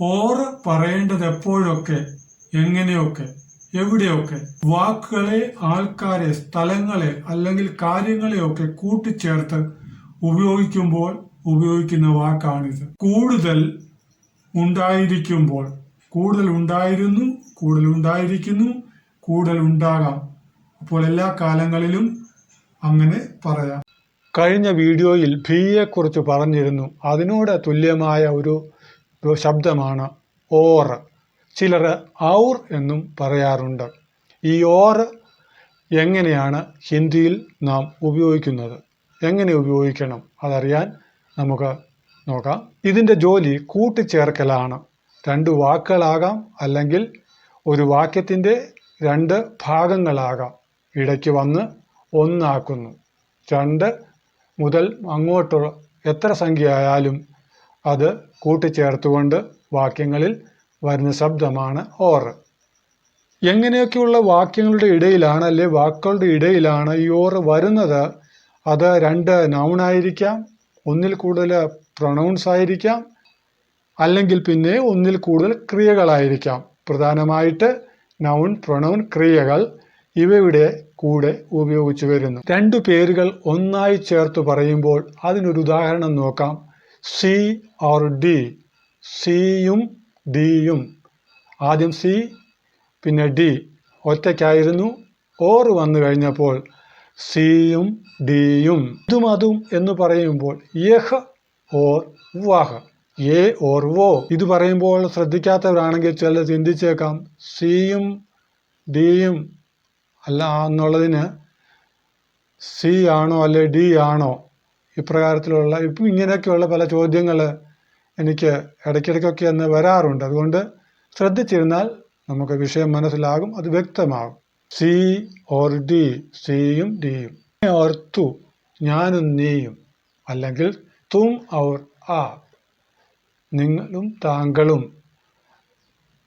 ഓറ് പറയേണ്ടത് എപ്പോഴൊക്കെ എങ്ങനെയൊക്കെ എവിടെയൊക്കെ വാക്കുകളെ ആൾക്കാരെ സ്ഥലങ്ങളെ അല്ലെങ്കിൽ കാര്യങ്ങളെയൊക്കെ കൂട്ടിച്ചേർത്ത് ഉപയോഗിക്കുമ്പോൾ ഉപയോഗിക്കുന്ന വാക്കാണിത്. കൂടുതൽ ഉണ്ടായിരിക്കുമ്പോൾ കൂടുതൽ ഉണ്ടായിരുന്നു കൂടുതൽ ഉണ്ടായിരിക്കുന്നു കൂടുതൽ ഉണ്ടാകാം. അപ്പോൾ എല്ലാ കാലങ്ങളിലും അങ്ങനെ പറയാം. കഴിഞ്ഞ വീഡിയോയിൽ ഭീയെക്കുറിച്ച് പറഞ്ഞിരുന്നു. അതിനോട് തുല്യമായ ഒരു ശബ്ദമാണ് ഓർ. ചിലർ ഔർ എന്നും പറയാറുണ്ട്. ഈ ഓർ എങ്ങനെയാണ് ഹിന്ദിയിൽ നാം ഉപയോഗിക്കുന്നത്? എങ്ങനെ ഉപയോഗിക്കണം? അതറിയാൻ നമുക്ക് നോക്കാം. ഇതിന്റെ ജോലി കൂട്ടിച്ചേർക്കലാണ്. രണ്ട് വാക്കുകളാകാം അല്ലെങ്കിൽ ഒരു വാക്യത്തിന്റെ രണ്ട് ഭാഗങ്ങളാകാം. ഇടയ്ക്ക് വന്ന് ഒന്നാക്കുന്നു. രണ്ട് മുതൽ അങ്ങോട്ടുള്ള എത്ര സംഖ്യ ആയാലും അത് കൂട്ടിച്ചേർത്തുകൊണ്ട് വാക്യങ്ങളിൽ വരുന്ന ശബ്ദമാണ് ഓർ. എങ്ങനെയൊക്കെയുള്ള വാക്യങ്ങളുടെ ഇടയിലാണ് അല്ലെ വാക്കുകളുടെ ഇടയിലാണ് ഈ ഓർ വരുന്നത്? അത് രണ്ട് നൗണായിരിക്കാം ഒന്നിൽ കൂടുതൽ പ്രൊണൗൺസ് ആയിരിക്കാം അല്ലെങ്കിൽ പിന്നെ ഒന്നിൽ കൂടുതൽ ക്രിയകളായിരിക്കാം. പ്രധാനമായിട്ട് നൗൺ പ്രൊണൗൺ ക്രിയകൾ ഇവയുടെ കൂടെ ഉപയോഗിച്ചു വരുന്നു. രണ്ടു പേരുകൾ ഒന്നായി ചേർത്ത് പറയുമ്പോൾ അതിനൊരു ഉദാഹരണം നോക്കാം. C or D. സിയും ഡിയും ആദ്യം സി പിന്നെ ഡി. ഒറ്റയ്ക്കായിരുന്നു. ഓർ വന്നു കഴിഞ്ഞപ്പോൾ സിയും ഡിയും ഇതും അതും എന്ന് പറയുമ്പോൾ യഹ് ഓർ വാഹ്. എ ഓർ വോ. ഇത് പറയുമ്പോൾ ശ്രദ്ധിക്കാത്തവരാണെങ്കിൽ ചില ചിന്തിച്ചേക്കാം സിയും ഡിയും അല്ല എന്നുള്ളതിന് സി ആണോ അല്ലെ ഡി ആണോ? ഇപ്രകാരത്തിലുള്ള ഇപ്പം ഇങ്ങനെയൊക്കെയുള്ള പല ചോദ്യങ്ങൾ എനിക്ക് ഇടയ്ക്കിടയ്ക്കൊക്കെ എന്ന് വരാറുണ്ട്. അതുകൊണ്ട് ശ്രദ്ധിച്ചിരുന്നാൽ നമുക്ക് വിഷയം മനസ്സിലാകും അത് വ്യക്തമാകും. സി ഓർ ഡി സിയും ഡിയും. ഓർ തു ഞാനും നീയും. അല്ലെങ്കിൽ തും ഔർ ആ നിങ്ങളും താങ്കളും.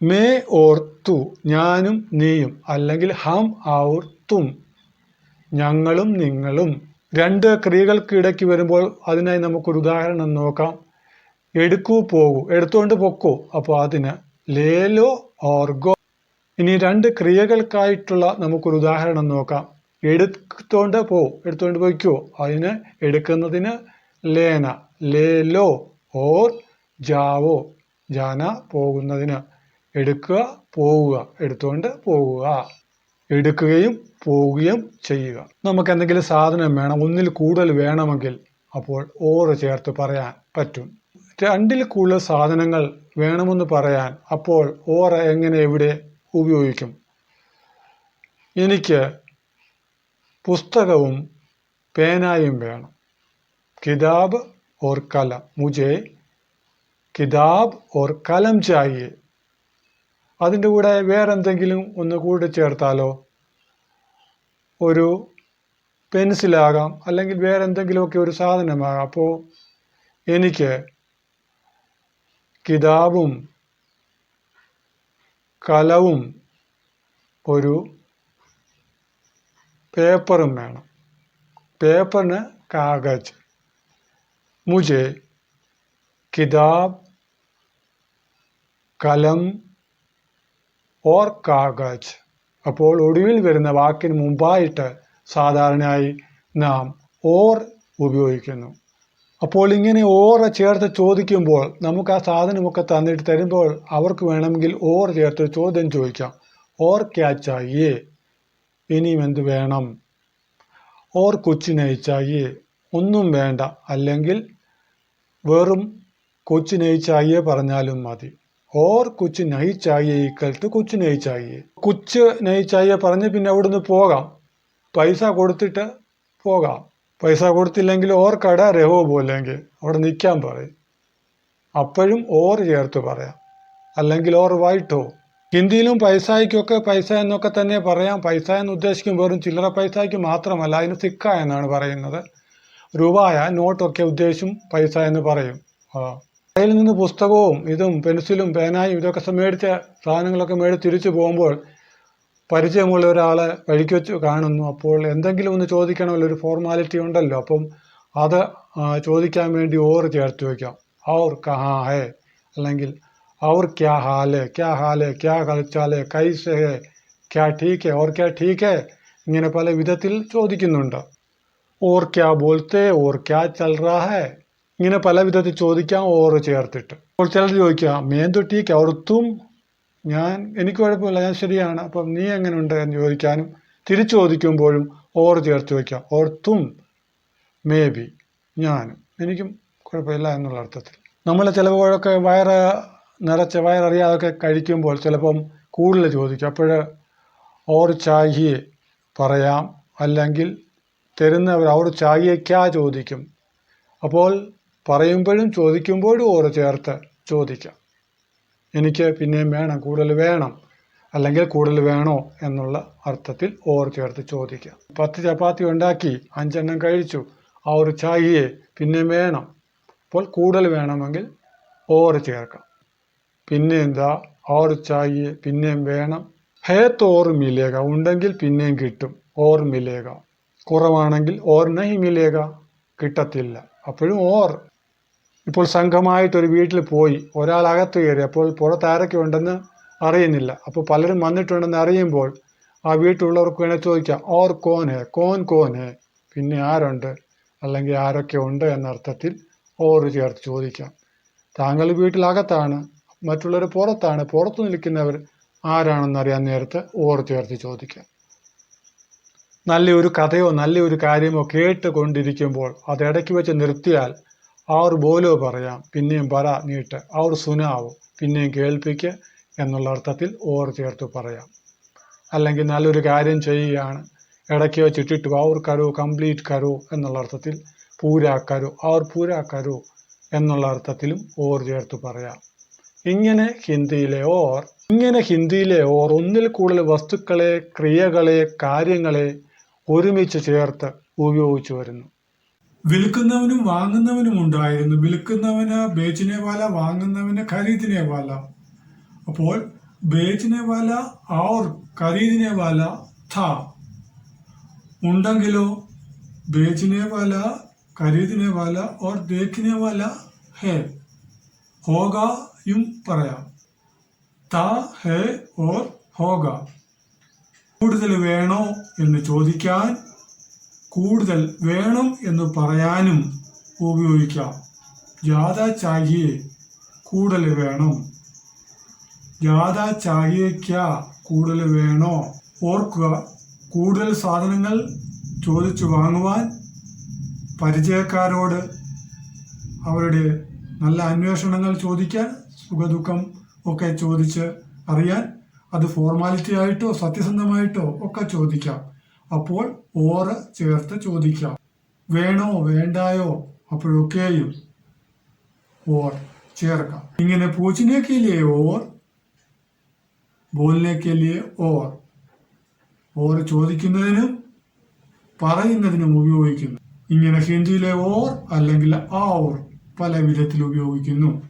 മേ ഓർ തു ഞാനും നീയും. അല്ലെങ്കിൽ ഹം ഔർ തും ഞങ്ങളും നിങ്ങളും. രണ്ട് ക്രിയകൾക്ക് ഇടയ്ക്ക് വരുമ്പോൾ അതിനായി നമുക്കൊരു ഉദാഹരണം നോക്കാം. എടുക്കൂ പോകൂ. എടുത്തുകൊണ്ട് പൊക്കൂ. അപ്പോൾ അതിന് ലേലോ ഓർഗോ. ഇനി രണ്ട് ക്രിയകൾക്കായിട്ടുള്ള നമുക്കൊരു ഉദാഹരണം നോക്കാം. എടുത്തോണ്ട് പോ. എടുത്തോണ്ട് പോയിക്കോ. അതിന് എടുക്കുന്നതിന് ലേന. ലേലോ ഓർ ജാവോ. ജാന പോകുന്നതിന്. എടുക്കുക പോവുക. എടുത്തുകൊണ്ട് പോവുക. എടുക്കുകയും പോവുകയും ചെയ്യുക. നമുക്ക് എന്തെങ്കിലും സാധനം വേണം ഒന്നിൽ കൂടുതൽ വേണമെങ്കിൽ അപ്പോൾ ഓറ് ചേർത്ത് പറയാൻ പറ്റും. രണ്ടിൽ കൂടുതൽ സാധനങ്ങൾ വേണമെന്ന് പറയാൻ അപ്പോൾ ഓറ എങ്ങനെ എവിടെ ഉപയോഗിക്കും? എനിക്ക് പുസ്തകവും പേനായും വേണം. കിതാബ് ഓർ കലം. മുജെ കിതാബ് ഓർ കലം ചായേ. അതിന്റെ കൂടെ വേറെന്തെങ്കിലും ഒന്ന് കൂടി ചേർത്താലോ? ഒരു പെൻസിലാകാം അല്ലെങ്കിൽ വേറെ എന്തെങ്കിലുമൊക്കെ ഒരു സാധനമാകാം. അപ്പോൾ എനിക്ക് കിതാബും കലവും ഒരു പേപ്പറും വേണം. പേപ്പറിന് കാഗജ്. മുझे കിതാബ് കലം ഓർ കാഗജ്. അപ്പോൾ ഒടുവിൽ വരുന്ന വാക്കിന് മുമ്പായിട്ട് സാധാരണയായി നാം ഓർ ഉപയോഗിക്കുന്നു. അപ്പോൾ ഇങ്ങനെ ഓർ ചേർത്ത് ചോദിക്കുമ്പോൾ നമുക്ക് ആ സാധനമൊക്കെ തന്നിട്ട് തരുമ്പോൾ അവർക്ക് വേണമെങ്കിൽ ഓർ ചേർത്ത് ചോദ്യം ചോദിക്കാം. ഓർ ക്യാ ചായേ ഇനിയും എന്ത് വേണം? ഓർ കൊച്ചിനെ ചായേ ഒന്നും വേണ്ട. അല്ലെങ്കിൽ വെറും കൊച്ചിനെ ചായേ പറഞ്ഞാലും മതി. ഓർ കുച്ച് നൈ ചായേ ഈക്വൽ ടു കുച്ച് നൈ ചായ. കുച്ച് നൈ ചായ പറഞ്ഞ് പിന്നെ അവിടുന്ന് പോകാം. പൈസ കൊടുത്തിട്ട് പോകാം. പൈസ കൊടുത്തില്ലെങ്കിൽ ഓർ കട രഹോ പോലെങ്കിൽ അവിടെ നിൽക്കാൻ പറയും. അപ്പോഴും ഓർ ചേർത്ത് പറയാം. അല്ലെങ്കിൽ ഓർ വായിട്ടോ ഹിന്ദിയിലും പൈസയ്ക്കൊക്കെ പൈസ എന്നൊക്കെ തന്നെ പറയാം. പൈസ എന്ന് ഉദ്ദേശിക്കും വെറും ചില്ലറ പൈസയ്ക്ക് മാത്രമല്ല അതിന് സിക്ക എന്നാണ് പറയുന്നത്. രൂപായ നോട്ടൊക്കെ ഉദ്ദേശിച്ചും പൈസ എന്ന് പറയും. ആ. കയ്യിൽ നിന്ന് പുസ്തകവും ഇതും പെൻസിലും പേനായും ഇതൊക്കെ മേടിച്ച സാധനങ്ങളൊക്കെ മേടിച്ച് തിരിച്ചു പോകുമ്പോൾ പരിചയമുള്ള ഒരാളെ വഴിക്ക് വെച്ച് കാണുന്നു. അപ്പോൾ എന്തെങ്കിലും ഒന്ന് ചോദിക്കണമല്ലോ ഒരു ഫോർമാലിറ്റി ഉണ്ടല്ലോ. അപ്പം അത് ചോദിക്കാൻ വേണ്ടി ഓർ ചേർത്ത് വയ്ക്കാം ഔർ കഹാ ഹേ അല്ലെങ്കിൽ ഔർ ക്യാ ഹാൽ ക്യാ ഹാൽ ക്യാ കളിച്ചാൽ കൈസെ ക്യാ ഠീക്ക് ഓർ ക്യാ ഠീക്ക് ഇങ്ങനെ പല വിധത്തിൽ ചോദിക്കുന്നുണ്ട്. ഓർ ക്യാ ബോൾത്തെ ഓർ ക്യാ ചൽ റാ ഹേ. ഇങ്ങനെ പല വിധത്തിൽ ചോദിക്കാം ഓറ് ചേർത്തിട്ട്. അപ്പോൾ ചിലർ ചോദിക്കാം മേന്തു ടീക്ക് അവർ ഞാൻ എനിക്ക് കുഴപ്പമില്ല ഞാൻ ശരിയാണ്. അപ്പം നീ എങ്ങനെ ഉണ്ട് എന്ന് ചോദിക്കാനും തിരിച്ചു ചോദിക്കുമ്പോഴും ഓർ ചേർത്ത് ചോദിക്കാം ഓർത്തും മേ ബി ഞാനും. എനിക്കും കുഴപ്പമില്ല എന്നുള്ള അർത്ഥത്തിൽ. നമ്മൾ ചിലപ്പോഴൊക്കെ വയറ് നിറച്ച് വയററിയാതൊക്കെ കഴിക്കുമ്പോൾ ചിലപ്പം കൂടുതൽ ചോദിക്കും. അപ്പോൾ ഓർ ചാഹിയെ പറയാം. അല്ലെങ്കിൽ തരുന്നവർ അവർ ചായക്കാ ചോദിക്കും. അപ്പോൾ പറയുമ്പോഴും ചോദിക്കുമ്പോഴും ഓറ് ചേർത്ത് ചോദിക്കാം. എനിക്ക് പിന്നെയും വേണം കൂടുതൽ വേണം അല്ലെങ്കിൽ കൂടുതൽ വേണോ എന്നുള്ള അർത്ഥത്തിൽ ഓർ ചേർത്ത് ചോദിക്കാം. പത്ത് ചപ്പാത്തി ഉണ്ടാക്കി അഞ്ചെണ്ണം കഴിച്ചു ആ ഒരു ചായയെ പിന്നെയും വേണം. അപ്പോൾ കൂടുതൽ വേണമെങ്കിൽ ഓർ ചേർക്കാം. പിന്നെ എന്താ? ആ ഒരു ചായയെ പിന്നെയും വേണം. ഹേത്ത് ഓർ മിലേക ഉണ്ടെങ്കിൽ പിന്നെയും കിട്ടും. ഓർ മിലേക കുറവാണെങ്കിൽ ഓർ നഹി മിലേക കിട്ടത്തില്ല. അപ്പോഴും ഓർ ഇപ്പോൾ സംഘമായിട്ടൊരു വീട്ടിൽ പോയി. ഒരാൾ അകത്ത് കയറി. അപ്പോൾ പുറത്ത് ആരൊക്കെ ഉണ്ടെന്ന് അറിയുന്നില്ല. അപ്പോൾ പലരും വന്നിട്ടുണ്ടെന്ന് അറിയുമ്പോൾ ആ വീട്ടിലുള്ളവർക്ക് വേണേൽ ചോദിക്കാം. ഓർ കോൻ ഹേ? കോൻ കോൻ ഹേ? പിന്നെ ആരുണ്ട്? അല്ലെങ്കിൽ ആരൊക്കെ ഉണ്ട്? എന്ന അർത്ഥത്തിൽ ഓർ ചേർത്ത് ചോദിക്കാം. താങ്കൾ വീട്ടിലകത്താണ്. മറ്റുള്ളവർ പുറത്താണ്. പുറത്ത് നിൽക്കുന്നവർ ആരാണെന്ന് അറിയാൻ നേരത്ത് ഓർ ചേർത്ത് ചോദിക്കാം. നല്ലൊരു കഥയോ നല്ലൊരു കാര്യമോ കേട്ടുകൊണ്ടിരിക്കുമ്പോൾ അത് ഇടയ്ക്ക് വെച്ച് നിർത്തിയാൽ ഒരു ബോലോ പറയാം പിന്നെയും പറ നീട്ട്. അവർ സുനാവും പിന്നെയും കേൾപ്പിക്ക് എന്നുള്ള അർത്ഥത്തിൽ ഓർ ചേർത്ത് പറയാം. അല്ലെങ്കിൽ നല്ലൊരു കാര്യം ചെയ്യുകയാണ് ഇടയ്ക്ക് വെച്ചിട്ടിട്ട് അവർ കരോ കംപ്ലീറ്റ് കരോ എന്നുള്ള അർത്ഥത്തിൽ പൂരാക്കരു കരോ അവർ പൂരാക്കരു കരോ എന്നുള്ള അർത്ഥത്തിലും ഓർ ചേർത്ത് പറയാം. ഇങ്ങനെ ഹിന്ദിയിലെ ഓർ ഇങ്ങനെ ഹിന്ദിയിലെ ഓർ ഒന്നിൽ കൂടുതൽ വസ്തുക്കളെ ക്രിയകളെ കാര്യങ്ങളെ ഒരുമിച്ച് ചേർത്ത് ഉപയോഗിച്ചു വരുന്നു. വിൽക്കുന്നവനും വാങ്ങുന്നവനും ഉണ്ടായിരുന്നു. വിൽക്കുന്നവന് ബേച്ചിനെ വാല വാങ്ങുന്നവന് ഖരീദിനെ വാല അപ്പോൾ ബേച്ചിനെ വാല ഔർ ഖരീദിനെ വാല ഥ. ഉണ്ടെങ്കിലോ ബേച്ചിനെ വാല ഖരീദിനെ വാല ഓർ ദേഖിനെ വാല ഹേ. ഹോഗയും പറയാം. ത ഹേ ഓർ ഹോഗ. കൂടുതൽ വേണോ എന്ന് ചോദിക്കാൻ കൂടുതൽ വേണം എന്ന് പറയാനും ഉപയോഗിക്കാം. ജാഥ ചാഹിയെ കൂടുതൽ വേണം. ജാഥ ചാഹിയയ്ക്ക കൂടുതൽ വേണോ? ഓർക്കുക കൂടുതൽ സാധനങ്ങൾ ചോദിച്ചു വാങ്ങുവാൻ പരിചയക്കാരോട് അവരുടെ നല്ല അന്വേഷണങ്ങൾ ചോദിക്കാൻ സുഖദുഃഖം ഒക്കെ ചോദിച്ച് അറിയാൻ അത് ഫോർമാലിറ്റി ആയിട്ടോ സത്യസന്ധമായിട്ടോ ഒക്കെ ചോദിക്കാം. അപ്പോൾ ഓറ് ചേർത്ത് ചോദിക്കാം. വേണോ വേണ്ടായോ? അപ്പോഴൊക്കെയും ഓർ ചേർക്കാം. ഇങ്ങനെ പൂച്ചനെ ഓർ? ബോലിനേക്കല്ലേ ഓർ? ഓർ ചോദിക്കുന്നതിനും പറയുന്നതിനും ഉപയോഗിക്കുന്നു. ഇങ്ങനെ ഹിന്ദിയിലെ ഓർ അല്ലെങ്കിൽ ആ ഓർ പല വിധത്തിൽ ഉപയോഗിക്കുന്നു.